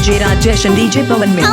DJ Rajesh and DJ Pawan Mix.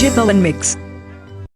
DJ Pawan Mix.